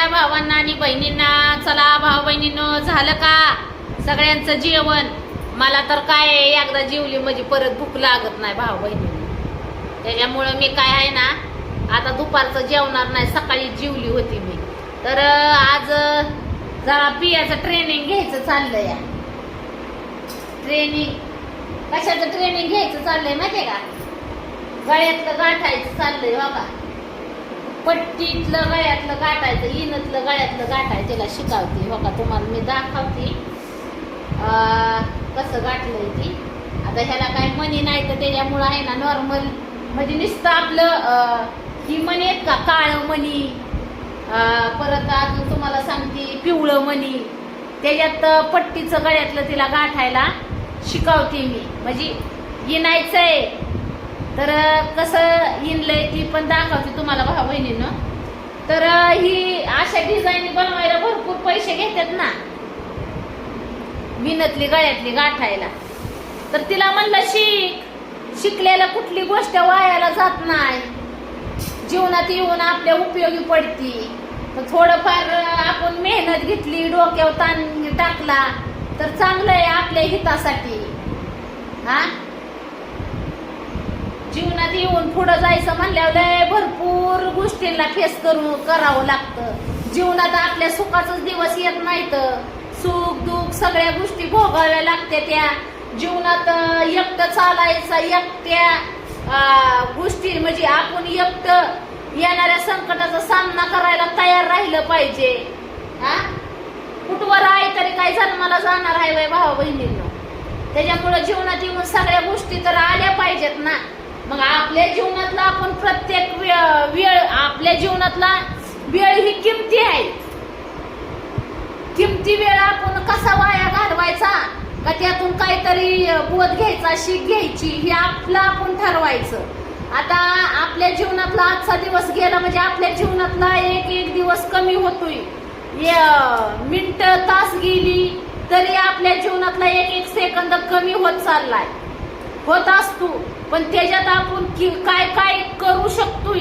सगळ्या भावांना आणि बहिणींना चला भाऊ बहिणींनो झालं का? सगळ्यांचं जेवण. मला तर काय एकदा जेवली म्हणजे परत भूक लागत नाही भाऊ बहिणी त्याच्यामुळं मी काय आहे ना आता दुपारचं जेवणार नाही सकाळी जेवली होती मी. तर आज जरा पियाचं ट्रेनिंग घ्यायचं चाललंय. या ट्रेनिंग कशाचं ट्रेनिंग घ्यायचं चाललंय माहिती का? गळ्यातलं गाठायचं चाललंय बाबा. पट्टीतलं गळ्यातलं गाठायचं इनतलं गळ्यातलं गाठायचं त्याला शिकावते. हो का? तुम्हाला मी दाखवते. कसं गाठलंय ती. आता ह्याला काय मनी नाही तर त्याच्यामुळं आहे ना नॉर्मल म्हणजे नुसतं आपलं ही मणी आहेत का? काळं मणी. परत अजून तुम्हाला सांगते पिवळं मणी. त्याच्यात पट्टीचं गळ्यातलं तिला गाठायला शिकवते मी. म्हणजे आहे तर कसं इनलंय ती पण दाखवते तुम्हाला भाऊ बहिणीनं. तर ही अशा डिझाईन बनवायला भरपूर पैसे घेतात ना. विनतली गळ्यातली गाठायला. तर तिला म्हणलं शिक. शिकलेला कुठली गोष्ट वायाला जात नाही. जीवनात येऊन आपल्या उपयोगी पडती. तर थोडंफार आपण मेहनत घेतली डोक्यावर ताण टाकला तर चांगलं आहे आपल्या हितासाठी. हा? जीवनात येऊन पुढं जायचं म्हणल्यावर भरपूर गोष्टींना फेस करून करावं लागतं. जीवनात आपल्या सुखाचाच दिवस येत नाहीत. सुख दुःख सगळ्या गोष्टी भोगाव्या लागत्या त्या. जीवनात एकट एकटं चालायचं एकट्या गोष्टी म्हणजे आपण एकटं येणाऱ्या संकटाचा सामना करायला तयार राहिलं पाहिजे. हा? कुठवर आहे तरी काय जन्माला जाणार आहे बाई भावा बहिणींनो त्याच्यामुळे जीवनात येऊन सगळ्या गोष्टी तर आल्या पाहिजेत ना. मग आपल्या जीवनातला आपण प्रत्येक वेळ आपल्या जीवनातला वेळ ही किमती आहे. किमती वेळ आपण कसा वाया घालवायचा? का त्यातून काहीतरी बोध घ्यायचा शीख घ्यायची हे आपलं आपण ठरवायचं. आता आपल्या जीवनातला आजचा दिवस गेला म्हणजे आपल्या जीवनातला एक एक दिवस कमी होतोय. मिनट तास गेली तरी आपल्या जीवनातला एक एक सेकंद कमी होत चाललाय. होत असतो. पण त्याच्यात आपण कि- काय काय करू शकतोय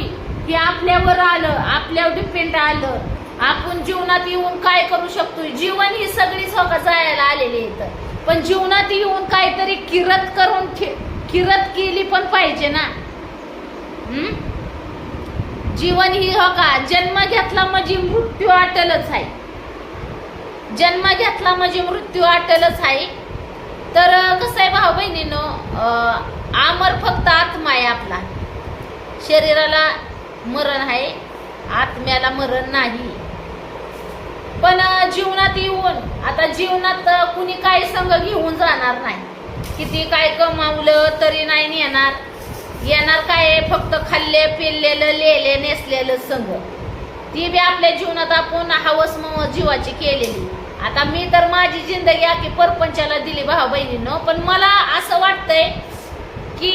हे आपल्यावर आलं आपल्यावर डिपेंड आलं. आपण जीवनात येऊन काय करू शकतोय? जीवन ही सगळी सोबत जायला आलेली आहेत पण जीवनात येऊन काहीतरी किरत करून ठे- किरत केली पण पाहिजे ना. हम्म? जीवन ही हो का? जन्म घेतला म्हणजे मृत्यू अटलच आहे. जन्म घेतला म्हणजे मृत्यू अटलच आहे. तर कसं आहे भाऊ बहिणीनं आमर फक्त आत्मा आहे आपला. शरीराला मरण आहे आत्म्याला मरण नाही. पण जीवनात येऊन आता जीवनात कुणी काही संघ घेऊन जाणार नाही. किती काय कमावलं तरी नाही नेणार. येणार काय फक्त खाल्ले पिल्लेलं लिहिले नेसलेलं संघ. ती बी आपल्या जीवनात आपण हवस मव जीवाची केलेली. आता मी तर माझी जिंदगी आखी परपंचाला दिली भाऊ बहिणीनं पण मला असं वाटतंय की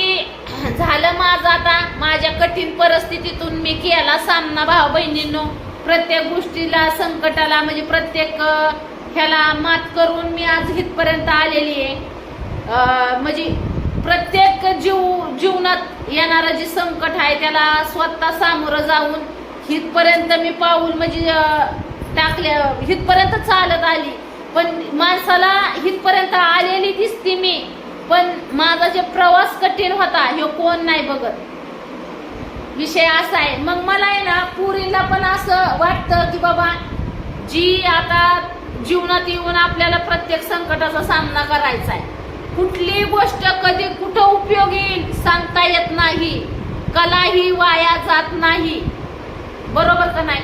झालं माझं आता. माझ्या कठीण परिस्थितीतून मी केला सामना भाऊ बहिणींनो. प्रत्येक गोष्टीला संकटाला म्हणजे प्रत्येक ह्याला मात करून मी आज इथपर्यंत आलेली आहे. म्हणजे प्रत्येक जीव जीवनात येणारं जे संकट आहे त्याला स्वतः सामोरं जाऊन इथपर्यंत मी पाऊल म्हणजे टाकल्या इथपर्यंत चालत आली. पण माणसाला इथपर्यंत आलेली दिसती मी. पण माझा जे प्रवास कठीण होता हे कोण नाही बघत. विषय असा आहे. मग मला आहे ना पुरीला पण असं वाटतं की बाबा जी आता जीवनात येऊन आपल्याला प्रत्येक संकटाचा सामना करायचा आहे. कुठली गोष्ट कधी कुठं उपयोग येईल सांगता येत नाही. कला ही वाया जात नाही. बरोबर का नाही?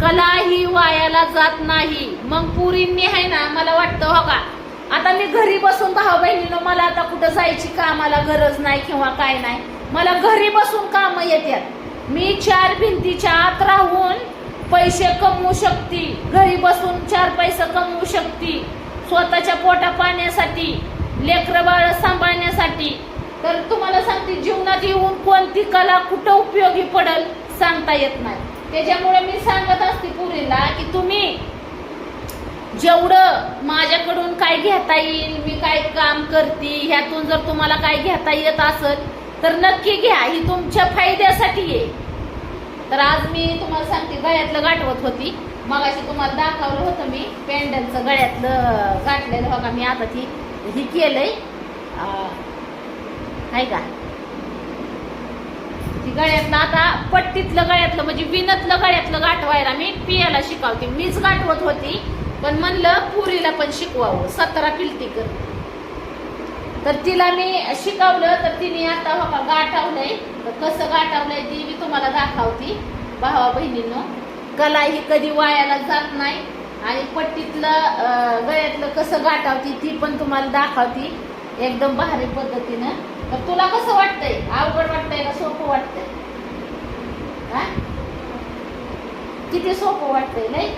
कला ही वायाला जात नाही. मग पुरींनी आहे ना मला वाटतं हो का आता मी घरी बसून भाऊ बहिणीनं मला आता कुठं जायची कामाला गरज नाही किंवा काय नाही. मला घरी बसून काम येतात मी चार भिंतीच्या आत राहून पैसे कमवू शकते. घरी बसून चार पैसे कमवू शकते. स्वतःच्या पोटा पाण्यासाठी लेकरं बाळ सांभाळण्यासाठी. तर तुम्हाला सांगते जीवनात येऊन कोणती कला कुठं उपयोगी पडल सांगता येत नाही. त्याच्यामुळे मी सांगत असते पुरीला की तुम्ही जेवढं माझ्याकडून काय घेता येईल मी काय काम करते ह्यातून जर तुम्हाला काय घेता येत असेल तर नक्की घ्या. ही तुमच्या फायद्यासाठी आहे. तर आज मी तुम्हाला सांगते गळ्यातलं गाठवत होती. मगाशी तुम्हाला दाखवलं होतं मी पेंडलचं गळ्यातलं गाठलेलं. बघा मी आता ती ही केलंय. आहे का? ती गळ्यातलं आता पट्टीतलं गळ्यातलं म्हणजे विनतलं गळ्यातलं गाठवायला मी पियाला शिकावते. मीच गाठवत होती. पण म्हणलं पुरीला पण शिकवावं. सतरा पिलती कर. तर तिला मी शिकवलं तर तिने आता बाबा गाठावलंय. तर कसं गाठावलंय ती मी तुम्हाला दाखवती भावा बहिणींनो. कला ही कधी वायाला जात नाही. आणि पट्टीतलं गळ्यातलं कसं गाठावती ती पण तुम्हाला दाखवती एकदम भारी पद्धतीनं. तर तुला कसं वाटतंय? अवघड वाटतंय का सोपं वाटतंय? हा? किती सोपं वाटतंय नाही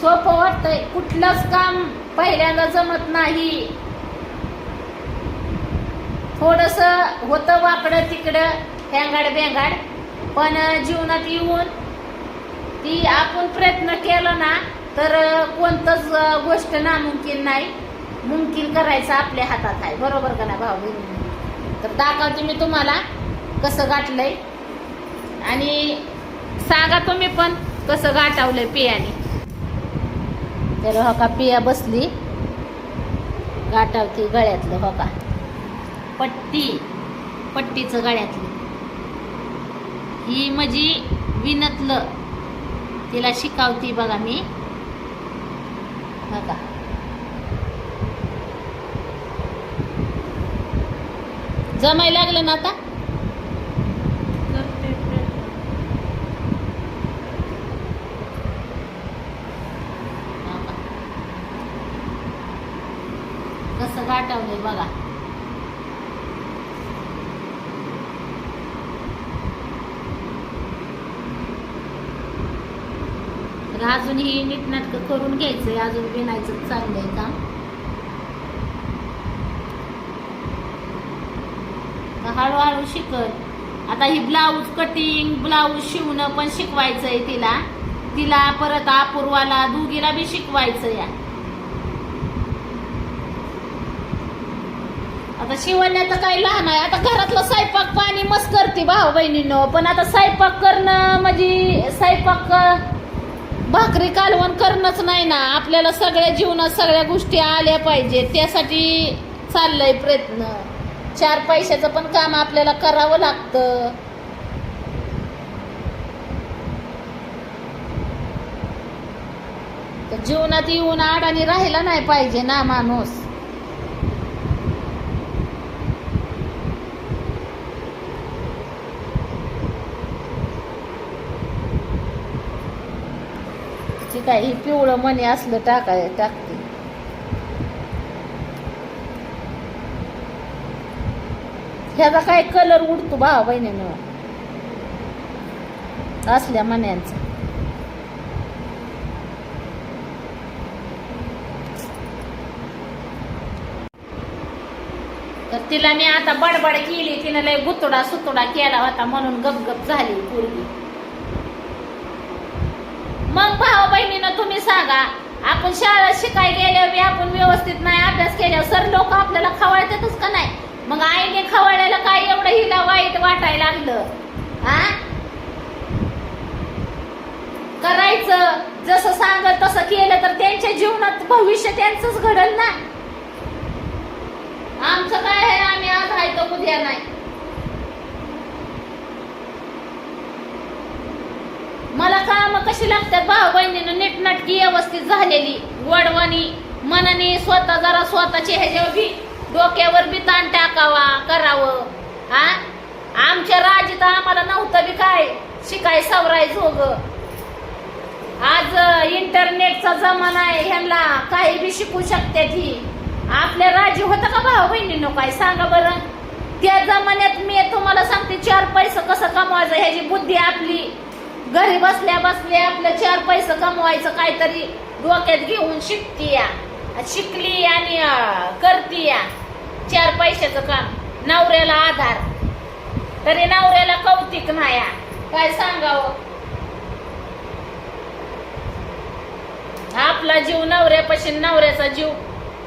सोपं वाटतंय. कुठलंच काम पहिल्यांदा जमत नाही. थोडस होतं वाकडं तिकडं हँगाड बेंगाड. पण जीवनात येऊन ती आपण प्रयत्न केला ना तर कोणतंच गोष्ट नामुमकिन नाही. मुमकिन करायचं आपल्या हातात आहे. बरोबर का ना भाऊ तर दाखवते मी तुम्हाला कसं गाठलंय. आणि सांगा तुम्ही पण. कसं गाठावलंय पियाने. तर हो का पिया बसली. गाठावती गळ्यातलं हो का. पट्टी पट्टीचं गळ्यातलं. ही माझी विनतलं. तिला शिकावती बघा मी. हो बघा जमाय लागलं ना आता बघा. कसं गाठवलंय बघा तर अजून ही नीटनाटकं घ्यायचंय? अजून विणायचं चाललंय का? हळूहळू शिकत आता ही ब्लाऊज कटिंग ब्लाऊज शिवणं पण शिकवायचंय तिला. तिला परत अपूर्वाला दुगीला बी शिकवायचं या आता शिवण्याचं काही लहान आहे. आता घरातलं स्वयंपाक पाणी मस्त करते भाऊ बहिणीनं. पण आता स्वयंपाक करणं म्हणजे स्वयंपाक भाकरी कालवण करणंच नाही ना. आपल्याला सगळ्या जीवनात सगळ्या गोष्टी आल्या पाहिजेत. त्यासाठी चाललंय प्रयत्न. चार पैशाचं पण काम आपल्याला करावं लागतं. तर जीवनात येऊन आडाने राहिला नाही पाहिजे ना माणूस. काय ही पिवळं मणी असलं टाकाय टाकते. ह्याचा काय कलर उडतो भावा बहिणीनं? असल्या मण्यांचा. तर तिला मी आता बडबड केली तिनं लय गुतुडा सुतुडा केला होता म्हणून गपगप झाली पूर्वी मग भाऊ बहिणीनं तुम्ही सांगा आपण शाळा शिकाय गेल्यावर बी आपण व्यवस्थित नाही अभ्यास केल्यावर सर लोक आपल्याला खवळतातच का नाही? मग आईने खवळायला काय एवढं हिला वाईट वाटायला लागलं? हा करायचं जसं सांगल तसं केलं तर त्यांच्या जीवनात भविष्य त्यांचंच घडल ना? आमचं काय आहे आम्ही आज आहे उद्या नाही. मला काम कशी लागतात भाऊ बहिणीनं नीटनाटकी व्यवस्थित झालेली. वडवानी मनाने स्वतः जरा स्वतःची ह्याच्यावर बी डोक्यावर बी ताण टाकावा करावं. हा? आमच्या राजीत आम्हाला नव्हतं बी काय शिकाय सवराय झोग आज इंटरनेटचा जमाना आहे ह्यांना काही बी शिकू शकते ती. आपल्या राजी होतं का भाऊ बहिणीनं काय? सांगा बरं. त्या जमान्यात मी तुम्हाला सांगते चार पैसे कसं कमवायचं ह्याची बुद्धी आपली. घरी बसल्या बसल्या आपलं चार पैसे कमवायचं काहीतरी डोक्यात घेऊन शिकती या शिकली आणि करती या चार पैशाचं काम. नवऱ्याला आधार. तरी नवऱ्याला कौतिक नाही काय सांगावं? आपला जीव नवऱ्यापाशी नवऱ्याचा जीव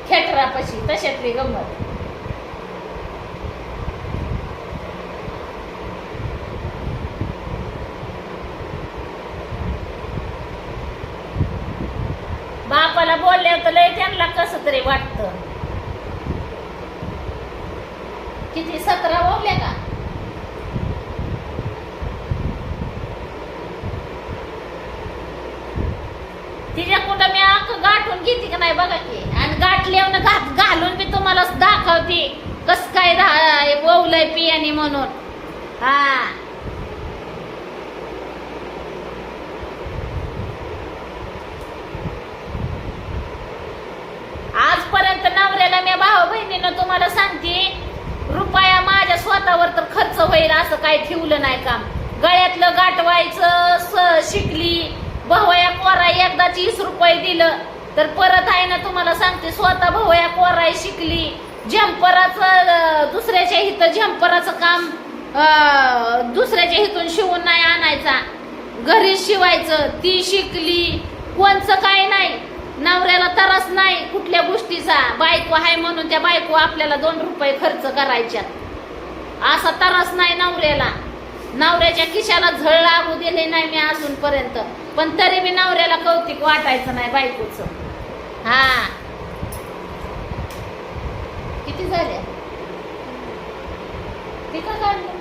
खेटरापाशी तशातली गंमत मला बोलल्यावर तर लय त्यांना कसं तरी वाटतं. किती सतरा ओवल्या का? तिच्या कुठं मी आख गाठून घेते का नाही बघा की? आणि गाठल्यावर घात घालून मी तुम्हाला दाखवते. कस काय ओवलंय पियानी म्हणून. हा आजपर्यंत नवऱ्याला मी भाऊ तुम्हाला सांगते रुपया माझ्या स्वतःवर तर खर्च होईल असं काही ठेवलं नाही काम गळ्यातलं गाठवायचं स- शिकली भवया कोरा एकदा तीस रुपये दिलं. तर परत आहे ना तुम्हाला सांगते स्वतः भवया कोराय शिकली. झंपराचं दुसऱ्याच्या हिथं झंपराचं काम दुसऱ्याच्या हिथून शिवून नाही आणायचा. घरी शिवायचं ती शिकली. कोणचं काय नाही. नवऱ्याला तरस नाही कुठल्या गोष्टीचा. बायको आहे म्हणून त्या बायको आपल्याला दोन रुपये खर्च करायच्यात. असा तरस नाही नवऱ्याला. नवऱ्याच्या खिशाला झळ लागू दिले नाही मी अजूनपर्यंत. पण तरी मी नवऱ्याला कौतिक वाटायचं नाही बायकोच. हा. किती झाल्या ते का काढलं?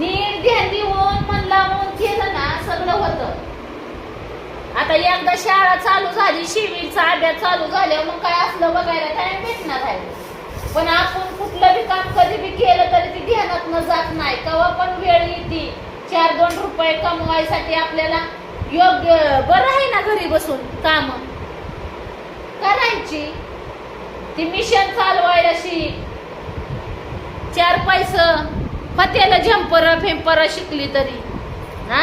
नीट ध्यान देऊन मन लावून केलं ना सगळं होतं. आता एकदा शाळा चालू झाली शिबिरचा अभ्यास चालू झाल्यावर मग काय असलं बघायला टाइम भेटणार आहे? पण आपण कुठलं बी काम कधी बी केलं तरी ती ध्यानात न जात नाही. केव्हा पण वेळ येते चार दोन रुपये कमवायसाठी आपल्याला योग्य बरं आहे ना घरी बसून काम? करायची. ती मिशन चालवायला शिक. चार पैसे फतेला झंपर फेंपर शिकली तरी. हा?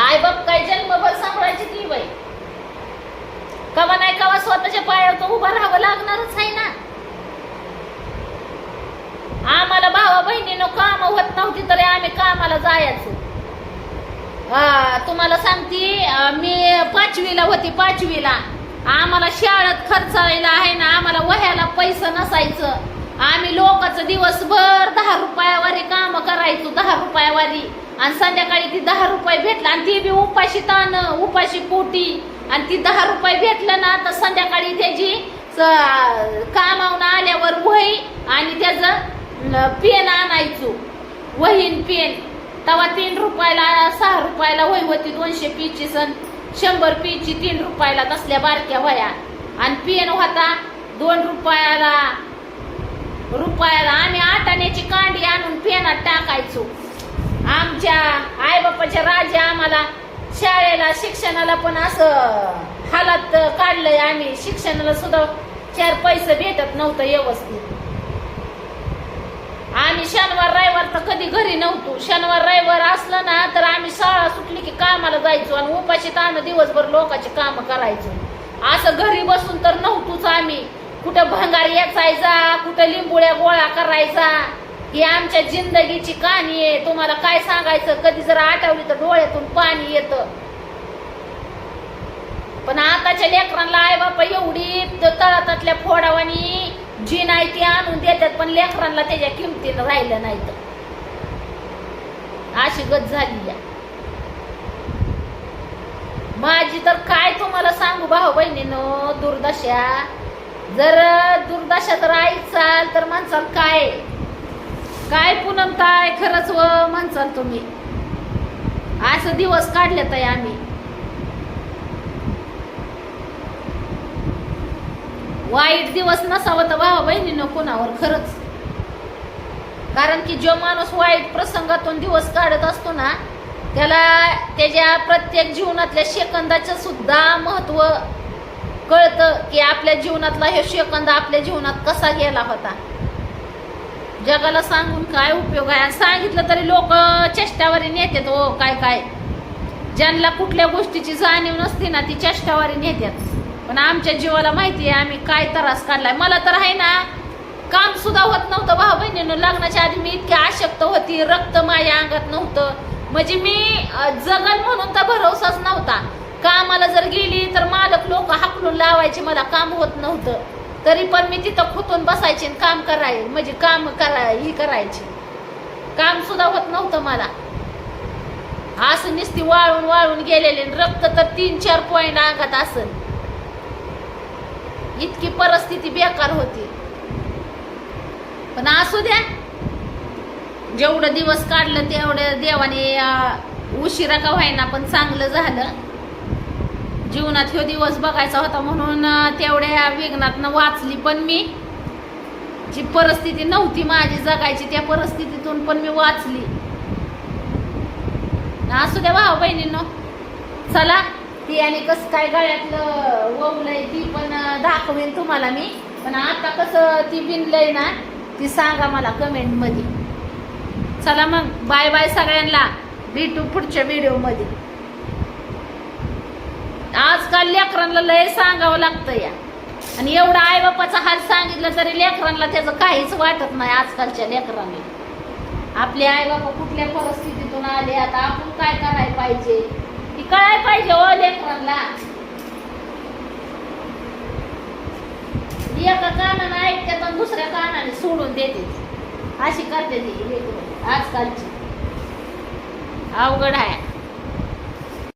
आय बाप काय जन्मभर सांभाळायची ती बाई. कवा नाही कवा स्वतःच्या पायावर तर उभं राहावं लागणारच आहे ना. आम्हाला भावा बहिणीनं काम होत नव्हती तरी आम्ही कामाला जायचो. हा तुम्हाला सांगते मी पाचवीला होती पाचवीला. आम्हाला शाळेत खर्चायला आहे ना आम्हाला वह्याला पैसे नसायचं. आम्ही लोकांचं दिवसभर दहा रुपयावारी काम करायचो दहा रुपयावारी. आणि संध्याकाळी ती दहा रुपये भेटला आणि ती बी उपाशी ताण उपाशी पोटी. आणि ती दहा रुपये भेटलं ना तर संध्याकाळी त्याची स- कामावून आल्यावर वही आणि त्याचं पेन आणायचो. वहीन पेन. तेव्हा तीन रुपयाला सहा रुपयाला वही होती दोनशे पीची सण शंभर पीची तीन रुपयाला तसल्या बारक्या वया आणि पेन होता दोन रुपयाला. रुपयाला आम्ही आटाण्याची कांडी आणून पेनात टाकायचो. आमच्या आईबापाच्या राजे आम्हाला शाळेला शिक्षणाला पण असं हालात काढलंय आम्ही. शिक्षणाला सुद्धा चार पैसे भेटत नव्हतं व्यवस्थित. आम्ही शनिवार रविवार तर कधी घरी नव्हतो. शनिवार रविवार असलं ना तर आम्ही शाळा सुटली की कामाला जायचो आणि उपाशी ताण दिवसभर लोकांची कामं करायचो. असं घरी बसून तर नव्हतोच आम्ही. कुठं भंगार याचायचा कुठं लिंबुळ्या गोळा करायचा ही आमच्या जिंदगीची कहाणी आहे. तुम्हाला काय सांगायचं? कधी जर आठवली तर डोळ्यातून पाणी येतं. पण आताच्या लेकरांना आई बापा एवढी तळातातल्या फोडावानी जी नाही ती आणून देतात पण लेकरांना त्याच्या किमतीनं राहिलं नाही तर. अशी गत झाली या माझी तर काय तुम्हाला सांगू भाऊ बहिणीनं दुर्दशा. जर दुर्दशा आईच ऐकचाल तर म्हणसाल काय? काय पूनम काय? खरंच व म्हणसाल तुम्ही. असं दिवस काढले ताई आम्ही. वाईट दिवस नसावं तर भावा बहिणीनं कोणावर खरंच. कारण की जो माणूस वाईट प्रसंगातून दिवस काढत असतो ना त्याला त्याच्या प्रत्येक जीवनातल्या सेकंदाचं सुद्धा महत्त्व कळतं की आपल्या जीवनातला हे सेकंद आपल्या जीवनात कसा गेला होता. जगाला सांगून काय उपयोग आहे? आणि सांगितलं तरी लोक चेष्टावारी नेतात हो काय काय. ज्यांना कुठल्या गोष्टीची जाणीव नसते ना ती चेष्टावारी नेतात पण आमच्या जीवाला माहिती आहे आम्ही काय त्रास काढलाय. मला तर आहे ना काम सुद्धा होत नव्हतं भाऊ बहिणीनं. लग्नाच्या आधी मी इतकी आशक्त होती रक्त माझ्या अंगात नव्हतं. म्हणजे मी जगल जगन म्हणून तर भरोसाच नव्हता. कामाला जर गेली तर मालक लोक हाकलून लावायचे मला काम होत नव्हतं. तरी पण मी तिथं खुतून बसायचे आणि काम कराय म्हणजे काम करा ही करायची. काम सुद्धा होत नव्हतं मला. असं नुसती वाळून वाळून गेलेले आणि रक्त तर तीन चार पॉईंट अंगात असल इतकी परिस्थिती बेकार होती. पण असू द्या. जेवढं दिवस काढलं तेवढं देवाने उशिरा का व्हायना पण चांगलं झालं. जीवनात ह्यो दिवस बघायचा होता म्हणून तेवढ्या विघ्नातनं वाचली. पण मी जी परिस्थिती नव्हती माझी जगायची त्या परिस्थितीतून पण मी वाचली. असू द्या भाऊ बहिणींनो. चला ती आणि कसं काय गळ्यातलं ववलंय ती पण दाखवेन तुम्हाला मी. पण आता कसं ती बिनलंय ना ती सांगा मला कमेंटमध्ये चला मग बाय बाय सगळ्यांना. भेटू पुढच्या व्हिडिओमध्ये. आजकाल लेकरांना लय सांगावं लागतं या. आणि एवढा आई बापाचा हाल सांगितलं तरी लेकरांना त्याचं काहीच वाटत नाही आजकालच्या लेकरांना. आपले आई बाबा कुठल्या परिस्थितीतून आले आता आपण काय करायला पाहिजे? ती कळायला पाहिजे ओ लेकरांना. एका कानानं ऐकतात पण दुसऱ्या कानाने सोडून देते. अशी करते ती लेकरं आजकालची. अवघड आहे.